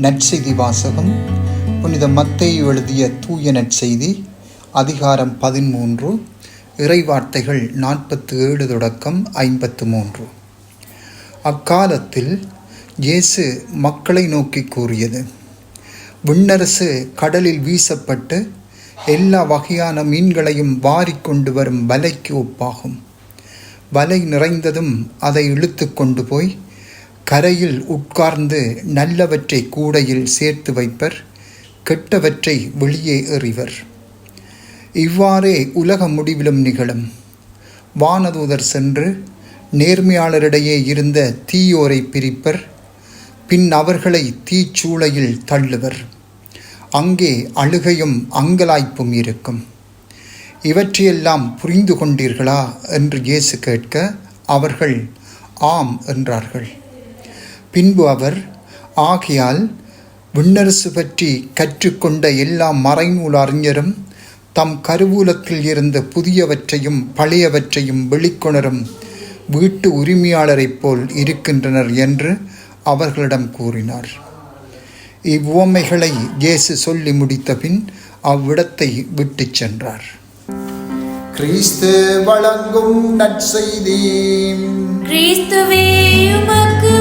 நற்செய்தி வாசகம் புனித மத்தை எழுதிய தூய நற்செய்தி அதிகாரம் பதிமூன்று இறைவார்த்தைகள் நாற்பத்து ஏழு தொடக்கம் ஐம்பத்து மூன்று அக்காலத்தில் இயேசு மக்களை நோக்கி கூறியது விண்ணரசு கடலில் வீசப்பட்டு எல்லா வகையான மீன்களையும் வாரிக்கொண்டு வரும் வலைக்கு ஒப்பாகும். வலை நிறைந்ததும் அதை இழுத்து கொண்டு போய் கரையில் உட்கார்ந்து நல்லவற்றை கூடையில் சேர்த்து வைப்பர் கெட்டவற்றை வெளியே எறிவர். இவ்வாறே உலக முடிவிலும் நிகழும். வானதூதர் சென்று நேர்மையாளரிடையே இருந்த தீயோரை பிரிப்பர் பின் அவர்களை தீச்சூளையில் தள்ளுவர். அங்கே அழுகையும் அங்கலாய்ப்பும் இருக்கும். இவற்றையெல்லாம் புரிந்து கொண்டீர்களா? என்று இயேசு கேட்க அவர்கள் ஆம் என்றார்கள். பின்பு அவர் ஆகையால் விண்ணரசு பற்றி கற்றுக்கொண்ட எல்லா மறைநூல் அறிஞரும் தம் கருவூலத்தில் இருந்த புதியவற்றையும் பழையவற்றையும் வெளிக்கொணரும் வீட்டு உரிமையாளரைப் போல் இருக்கின்றனர் என்று அவர்களிடம் கூறினார். இவ்வுவமைகளை இயேசு சொல்லி முடித்த பின் அவ்விடத்தை விட்டுச் சென்றார். கிறிஸ்து வழங்கும் நற்செய்தி. கிறிஸ்துவே உமக்கு